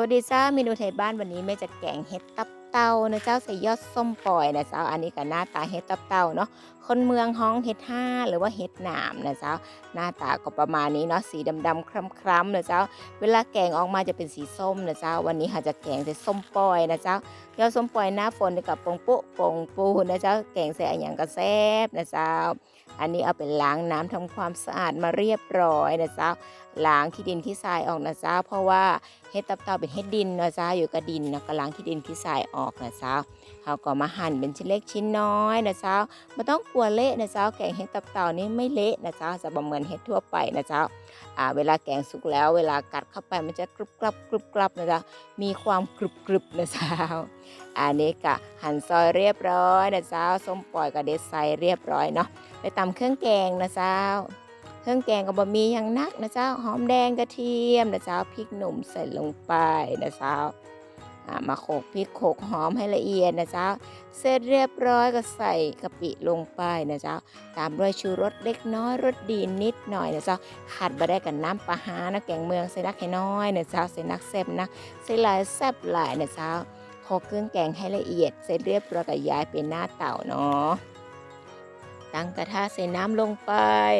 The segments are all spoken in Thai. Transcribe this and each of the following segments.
วัสดีจ้าเมนูไทยบ้านวันนี้แม่จะแกงเห็ดตับเต่านะเจ้าใส่ยอดส้มปล่อยนะเจ้าอันนี้ก็หน้าตาเห็ดตับเต่าเนาะคนเมืองฮ้องเห็ดห้าหรือว่าเห็ดหนามนะเจ้าหน้าตาก็ประมาณนี้เนาะสีดำๆคล้ำๆนะเจ้า เวลาแกงออกมาจะเป็นสีส้มนะเจ้า วันนี้เราจะแกงใส่ส้มปล่อยนะเจ้ายอดส้มปล่อยหน้าฝนกับปงปุปงปูนะเจ้าแกงใส่อนย่างกระแซบนะเจ้า อันนี้เอาไปล้างน้ำทำความสะอาดมาเรียบร้อยนะเจ้าล้างขี้ดินขี้ทรายออกนะเจ้า เพราะว่า เห็ดตับเต่าเป็นเห็ดดินนะจ้าอยู่กับดินนะก็ล้างขี้ดินขี้ทรายออกนะจ้าเขาก็มาหั่นเป็นชิ้นเล็กชิ้นน้อยนะจ้าไม่ต้องกลัวเละนะจ้าแกงเห็ดตับเต่านี่ไม่เละนะจ้าจะบ่เหมือนเห็ดทั่วไปนะจ้าอ่าเวลาแกงสุกแล้วเวลากัดเข้าไปมันจะกรุบกรับกรุบกรับนะจ้ามีความกรุบกรุบนะจ้าอันนี้ก็หั่นซอยเรียบร้อยนะจ้าส้มปล่อยกับเดซไซเรียบร้อยเนาะไปตำเครื่องแกงนะจ้า เครื่องแกงก็บะมีอย่างนักนะเจ้าหอมแดงกระเทียมนะเจ้าพริกหนุ่มใส่ลงไปนะเจ้ามาโขกพริกโขกหอมให้ละเอียดนะเจ้าเสร็จเรียบร้อยก็ใส่กะปิลงไปนะเจ้าตามด้วยชูรสเล็กน้อยรสดีนิดหน่อยนะเจ้าขัดมาได้กับน้ำปลาหานะแกงเมืองใส่นักให้น้อยนะเจ้าใส่นักแซ่บนะใส่หลายแซ่บหลายนะเจ้าโขกเครื่องแกงให้ละเอียด เสร็จเรียบร้อยก็ย้ายเป็นหน้าเต่าเนาะ ตั้งกระทะใส่น้ำลงไป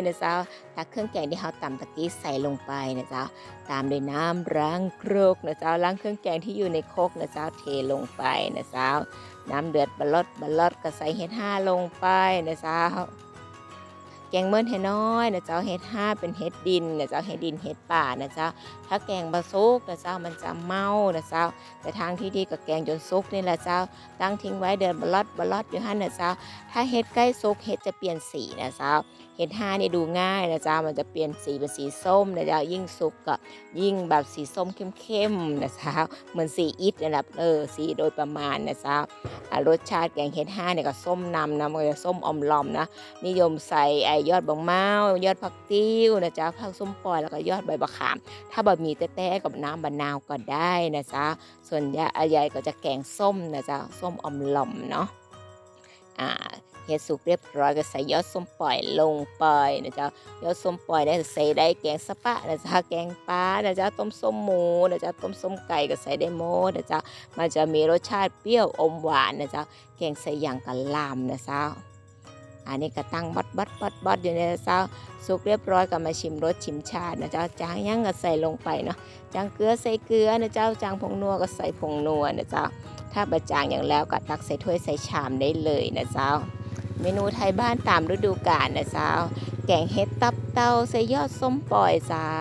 นะเจ้าตักเครื่องแกงที่เราตำตะกี้ใส่ลงไปนะเจ้าตามด้วยน้ำล้างโครกนะเจ้าล้างเครื่องแกงที่อยู่ในโครกนะเจ้าเทลงไปนะเจ้าน้ำเดือดบลดบลดก็ใส่เห็ดห้าลงไปนะเจ้า งเมื่อเห็ดน้อยนะเจ้าเห็ดห้าเป็นเห็ดดินนะเจ้าเห็ดดินเห็ดป่านะเจ้าถ้าแกงบะซุกนะเจ้ามันจะเมานะเจ้าแต่ทางที่ดีก็แกงจนซุกนี่แหละเจ้าตั้งทิ้งไว้เดินบลอดบลอดอยู่หันนะเจ้าถ้าเห็ดใกล้ซุกเห็ดจะเปลี่ยนสีนะเจ้าเห็ดห้านี่ดูง่ายนะเจ้ามันจะเปลี่ยนสีเป็นสีส้มนะเจ้ายิ่งสุกก็ยิ่งแบบสีส้มเข้มๆนะเจ้าเหมือนสีอิฐนะครับเออสีโดยประมาณนะเจ้าอ่ารสชาติแกงเห็ดห้าเนี่ยก็ส้มนำนะมันจะส้มอมลอมนะนิยมใส่ไอยอดบางเมา ยอดผักติ้วนะจ๊ะผักส้มปล่อยแล้วก็ยอดใบบะขาม ถ้าบะหมี่แต้ๆกับน้ำบะนาวก็ได้นะจ๊ะส่วนยาอายายก็จะแกงส้มนะจ๊ะส้มอมลอมเนาะอ่าเฮ็ดสุกเรียบร้อยก็ใส่ยอดส้มปล่อยลงไปนะจ๊ะยอดส้มปล่อยเนี่ยใส่ได้แกงสะปะนะจ๊ะแกงปลานะจ๊ะต้มส้มหมูนะจ๊ะต้มส้มไก่ก็ใส่ได้หมดนะจ๊ะมันจะมีรสชาติเปรี้ยวอมหวานนะจ๊ะแกงใส่อย่างกะลามนะจ๊ะ อันนี้ก็ตั้งบัดบัดบัดบัดอยู่ในเจ้าสุกเรียบร้อยก็มาชิมรสชิมชาตินะเจ้าจางยังก็ใส่ลงไปเนาะจางเกลือใส่เกลือนะเจ้าจางผงนัวก็ใส่ผงนัวนะเจ้าถ้าบะจางอย่างแล้วก็ตักใส่ถ้วยใส่ชามได้เลยนะเจ้า เมนูไทยบ้านตามฤดูกาลนะเจ้าแกงเห็ดตับเต้าใส่ยอดส้มปล่อยเจ้า